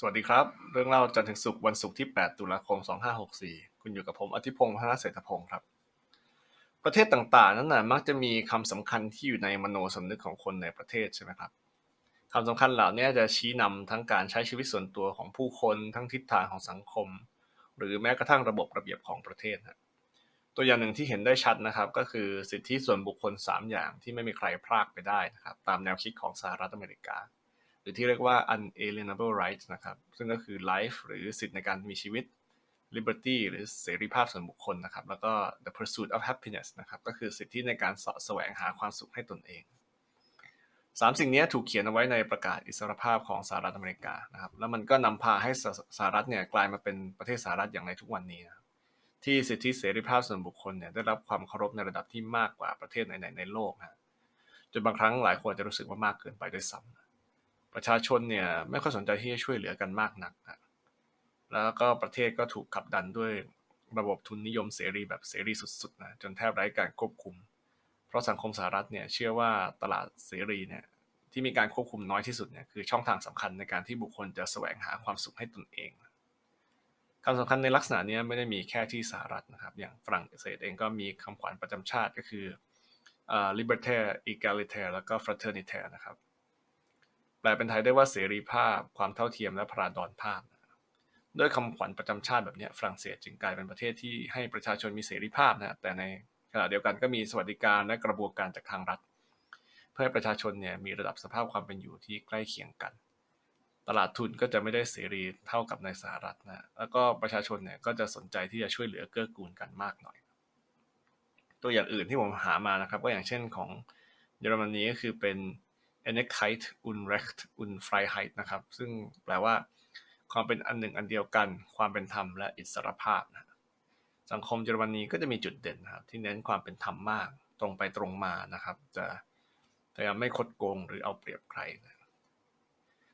สวัสดีครับ เรื่องเล่าจันทร์ถึงศุกร์วันศุกร์ที่ 8 ตุลาคม 2564 คุณอยู่กับผมอธิพงศ์พัฒนเศรษฐพงศ์ครับ ประเทศต่างๆ นั้นนะมักจะมีคำสำคัญที่อยู่ในมโนสำนึกของคนในประเทศใช่ไหมครับคำสำคัญเหล่านี้จะชี้นำทั้งการใช้ชีวิตส่วนตัวของผู้คนทั้งทิศทางของสังคม หรือแม้กระทั่งระบบระเบียบของประเทศนะตัวอย่างหนึ่งที่เห็นได้ชัดนะครับ ก็คือสิทธิส่วนบุคคล 3 อย่างที่ไม่มีใครพรากไปได้นะครับตามแนวคิดของสหรัฐอเมริกา รือที่เรียกว่า unalienable rights นะครับ ซึ่งก็คือ life หรือสิทธิในการมีชีวิต liberty หรือเสรีภาพส่วนบุคคลนะครับ แล้วก็ the pursuit of happiness นะครับ ก็คือสิทธิในการสาะแสวงหาความสุขให้ตนเองสามสิ่งนี้ถูกเขียนเอาไว้ในประกาศอิสรภาพของสหรัฐอเมริกานะครับ แล้วมันก็นำพาให้สสหรัฐเนี่ยกลายมาเป็นประเทศสหรัฐอย่างในทุกวันนี้นะที่สิทธิเสรีภาพส่วนบุคคลเนี่ยได้รับความเคารพในระดับที่มากกว่าประเทศไหนๆในโลกนะจนบางครั้งหลายคนจะรู้สึกว่ามากเกินไปด้วยซ้ำ ประชาชนเนี่ยไม่ค่อยสนใจที่จะช่วยเหลือกันมากนักนะแล้วก็ประเทศก็ถูกขับดันด้วยระบบทุนนิยมเสรีแบบเสรีสุดๆนะจนแทบไร้การควบคุม เพราะสังคมสหรัฐเนี่ยเชื่อว่าตลาดเสรีเนี่ยที่มีการควบคุมน้อยที่สุดเนี่ยคือช่องทางสำคัญในการที่บุคคลจะแสวงหาความสุขให้ตนเองคำสำคัญในลักษณะนี้ไม่ได้มีแค่ที่สหรัฐนะครับ อย่างฝรั่งเศสเองก็มีคำขวัญประจำชาติก็คือ libertaire egalitaire แล้วก็ fraternitaire นะครับ ลเป็นไทยได้ว่าเสรีภาพ ความเท่าเทียมและพราดอนภาพ ด้วยคำขวัญประจำชาติแบบนี้ฝรั่งเศสจึงกลายเป็นประเทศที่ให้ประชาชนมีเสรีภาพนะแต่ในขณะเดียวกันก็มีสวัสดิการและกระบวนการจากทางรัฐ เพื่อให้ประชาชนเนี่ยมีระดับสภาพความเป็นอยู่ที่ใกล้เคียงกัน ตลาดทุนก็จะไม่ได้เสรีเท่ากับในสหรัฐนะแล้วก็ประชาชนเนี่ยก็จะสนใจที่จะช่วยเหลือเกื้อกูลกันมากหน่อย ตัวอย่างอื่นที่ผมหามานะครับ ก็อย่างเช่นของเยอรมนีก็คือเป็น e n e k h e i t Unrecht und Freiheit นะครับ ซึ่งแปลว่า ความเป็นอันหนึ่งอันเดียวกัน ความเป็นธรรมและอิสรภาพนะสังคมเยอรมนีก็จะมีจุดเด่นนะครับ ที่เน้นความเป็นธรรมมาก ตรงไปตรงมานะครับ จะพยายามไม่คดโกงหรือเอาเปรียบใครนะ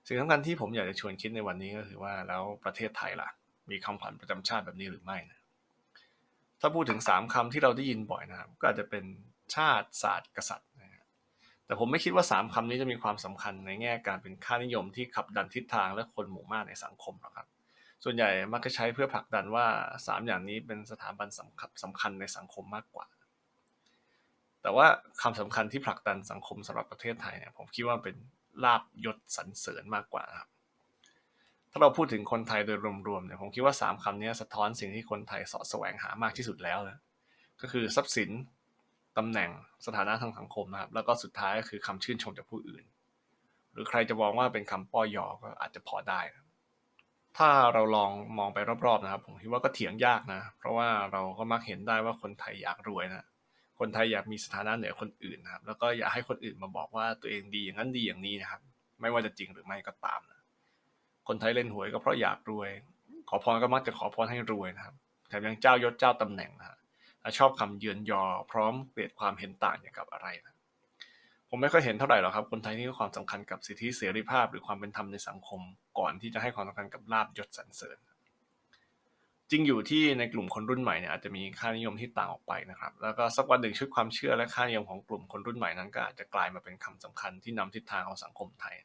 สิ่งสำคัญที่ผมอยากจะชวนคิดในวันนี้ก็คือว่าแล้วประเทศไทยล่ะ มีคำขวัญประจำชาติแบบนี้หรือไม่นะถ้าพูดถึงสามคำที่เราได้ยินบ่อยนะครับ ก็อาจจะเป็นชาติศาสตร์กษัตริย์ แต่ผมไม่คิดว่า 3คำนี้จะมีความสำคัญในแง่การเป็นค่านิยมที่ขับดันทิศทางและคนหมู่มากในสังคมหรอกครับ ส่วนใหญ่มักจะใช้เพื่อผลักดันว่า 3 อย่างนี้เป็นสถาบันสำคัญสำคัญในสังคมมากกว่า แต่ว่าคำสำคัญที่ผลักดันสังคมสำหรับประเทศไทยเนี่ยผมคิดว่าเป็นลาบยศสรรเสริญมากกว่าครับถ้าเราพูดถึงคนไทยโดยรวมๆเนี่ยผมคิดว่า 3คำนี้สะท้อนสิ่งที่คนไทยสอดแสวงหามากที่สุดแล้วนะก็คือทรัพย์สิน ตำแหน่งสถานะทางสังคมนะครับ แล้วก็สุดท้ายก็คือคำชื่นชมจากผู้อื่น หรือใครจะมองว่าเป็นคำป้อยอก็อาจจะพอได้ถ้าเราลองมองไปรอบๆนะครับ ผมคิดว่าก็เถียงยากนะ เพราะว่าเราก็มักเห็นได้ว่าคนไทยอยากรวยนะ คนไทยอยากมีสถานะเหนือคนอื่นนะครับ แล้วก็อยากให้คนอื่นมาบอกว่าตัวเองดีอย่างนั้นดีอย่างนี้นะครับ ไม่ว่าจะจริงหรือไม่ก็ตามนะ คนไทยเล่นหวยก็เพราะอยากรวย ขอพรก็มักจะขอพรให้รวยนะครับ แถมยังเจ้ายศเจ้าตำแหน่งนะครับ ชอบคำเยือนยอ พร้อมเปลียนความเห็นต่างอย่างกับอะไรนะผมไม่ค่อยเห็นเท่าไหร่หรอกครับ คนไทยที่ให้ความสำคัญกับสิทธิเสรีภาพ หรือความเป็นธรรมในสังคม ก่อนที่จะให้ความสำคัญกับลาบยศสรรเสริญ จริงอยู่ที่ในกลุ่มคนรุ่นใหม่เนี่ยอาจจะมีค่านิยมที่ต่างออกไปนะครับ แล้วก็สักวันหนึ่งชุดความเชื่อและค่านิยมของกลุ่มคนรุ่นใหม่นั้นก็อาจจะกลายมาเป็นคำสำคัญที่นำทิศทางของสังคมไทย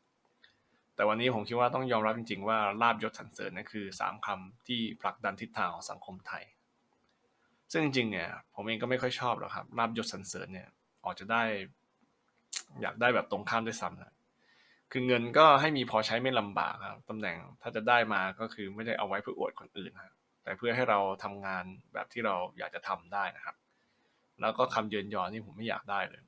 แต่วันนี้ผมคิดว่าต้องยอมรับจริง ๆ ว่าลาบยศสรรเสริญนั่นคือสามคำที่ผลักดันทิศทางของสังคมไทย ซึ่งจริงเนี่ยผมเองก็ไม่ค่อยชอบหรอกครับลาบยศสรรเสริญเนี่ยออกจะได้ อยากได้แบบตรงข้ามด้วยซ้ำนะคือเงินก็ให้มีพอใช้ไม่ลำบากครับตำแหน่งถ้าจะได้มาก็คือไม่ได้เอาไว้เพื่ออวดคนอื่นนะแต่เพื่อให้เราทำงานแบบที่เราอยากจะทำได้นะครับ แล้วก็คำเยินยอนี่ผมไม่อยากได้เลย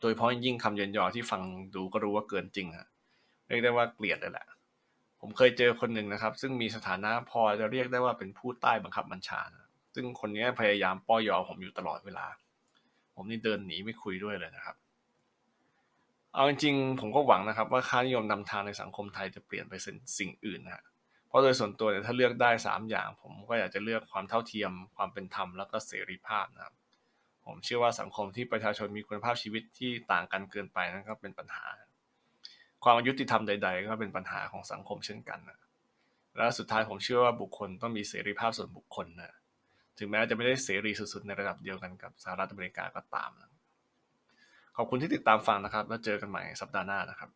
โดยเฉพาะยิ่งคำเยินยอที่ฟังดูก็รู้ว่าเกินจริงฮะเรียกได้ว่าเกลียดเลยแหละ ผมเคยเจอคนหนึ่งนะครับ ซึ่งมีสถานะพอจะเรียกได้ว่าเป็นผู้ใต้บังคับบัญชานะ ซึ่งคนนี้พยายามป้อยอผมอยู่ตลอดเวลา ผมนี่เดินหนีไม่คุยด้วยเลยนะครับ เอาจริงๆ ผมก็หวังนะครับ ว่าค่านิยมนำทางในสังคมไทยจะเปลี่ยนไปเป็นสิ่งอื่นนะเพราะโดยส่วนตัวเนี่ยถ้าเลือกได้สามอย่าง ผมก็อยากจะเลือกความเท่าเทียม ความเป็นธรรมแล้วก็เสรีภาพนะครับผมเชื่อว่าสังคมที่ประชาชนมีคุณภาพชีวิตที่ต่างกันเกินไปนั่นก็เป็นปัญหา ความยุติธรรมใด ๆ ก็เป็นปัญหาของสังคมเช่นกันนะและสุดท้ายผมเชื่อว่าบุคคลต้องมีเสรีภาพส่วนบุคคลนะ ถึงแม้จะไม่ได้เสรีสุดๆในระดับเดียวกันกับสหรัฐอเมริกาก็ตาม ขอบคุณที่ติดตามฟังนะครับ แล้วเจอกันใหม่สัปดาห์หน้านะครับ